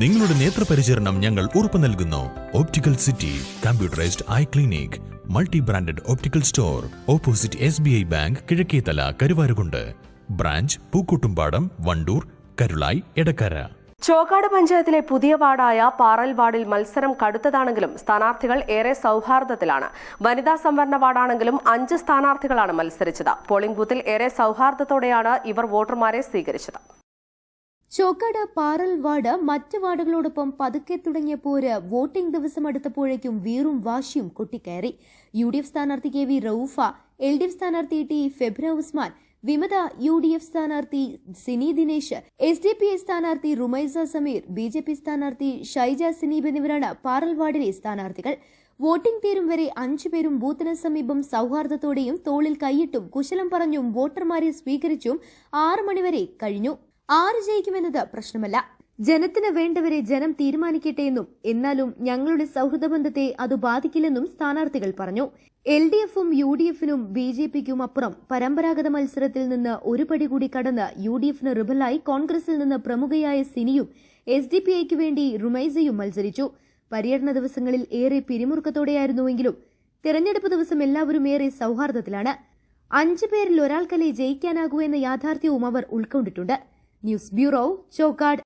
നിങ്ങളുടെ നേത്രപരിചരണം ഞങ്ങൾ ഉറപ്പു നൽകുന്നു. Optical city computerised eye clinic multi branded optical store opposite S B I bank Kizhakkethala Karuvarakundu. Branch Pookkottumpadam Wandoor Karulai Edakkara Chokkad പഞ്ചായത്തിലെ പുതിയ വാർഡായ പാറൽ വാർഡിൽ മത്സരം കടുത്തതാണെങ്കിലും സ്ഥാനാർത്ഥികൾ ഏറെ സൗഹാർദ്ദത്തിലാണ്. വനിതാ സംവരണ വാർഡാണെങ്കിലും അഞ്ച് സ്ഥാനാർത്ഥികളാണ് മത്സരിച്ചത്. പോളിംഗ് ബൂത്തിൽ ഏറെ സൗഹാർദ്ദത്തോടെയാണ് ഇവർ വോട്ടർമാരെ സ്വീകരിച്ചത്. ചോക്കാട് പാറൽ വാർഡ് മറ്റ് വാർഡുകളോടൊപ്പം പതുക്കെ തുടങ്ങിയ പോര് വോട്ടിംഗ് ദിവസം അടുത്തപ്പോഴേക്കും വീറും വാശിയും കൊട്ടിക്കയറി. യു ഡി എഫ് സ്ഥാനാർത്ഥി K V Raufa L D F സ്ഥാനാർത്ഥി ടി ഫെബ്ര ഉസ്മാൻ വിമത യു ഡി എഫ് സ്ഥാനാർത്ഥി Sini Dinesh S D P സ്ഥാനാർത്ഥി Rumaisa Sameer B J P സ്ഥാനാർത്ഥി ഷൈജ സിനീബ് എന്നിവരാണ് പാറൽ വാർഡിലെ സ്ഥാനാർത്ഥികൾ. വോട്ടിംഗ് തീരും വരെ അഞ്ചുപേരും ബൂത്തിന് സമീപം സൗഹാർദ്ദത്തോടെയും തോളിൽ കൈയിട്ടും കുശലം പറഞ്ഞും വോട്ടർമാരെ സ്വീകരിച്ചും ആറു മണിവരെ കഴിഞ്ഞു. ആര് ജയിക്കുമെന്നത് പ്രശ്നമല്ല. ജനത്തിന് വേണ്ടവരെ ജനം തീരുമാനിക്കട്ടെ എന്നും എന്നാലും ഞങ്ങളുടെ സൗഹൃദബന്ധത്തെ അത് ബാധിക്കില്ലെന്നും സ്ഥാനാർത്ഥികൾ പറഞ്ഞു. എൽ ഡി എഫും യു ഡി എഫിനും ബി ജെ പിക്കും അപ്പുറം പരമ്പരാഗത മത്സരത്തിൽ നിന്ന് ഒരു പടി കൂടി കടന്ന് യു ഡി എഫിന് റിബലായി കോൺഗ്രസിൽ നിന്ന് പ്രമുഖയായ സിനിയും എസ് ഡി പി ഐക്ക് വേണ്ടി റുമൈസയും മത്സരിച്ചു. പര്യടന ദിവസങ്ങളിൽ ഏറെ പിരിമുറുക്കത്തോടെയായിരുന്നുവെങ്കിലും തെരഞ്ഞെടുപ്പ് ദിവസം എല്ലാവരും ഏറെ സൗഹാർദ്ദത്തിലാണ്. അഞ്ചു പേരിൽ ഒരാൾക്കല്ലേ ജയിക്കാനാകൂ എന്ന യാഥാർത്ഥ്യവും അവർ ഉൾക്കൊണ്ടിട്ടുണ്ട്. News bureau Chokkad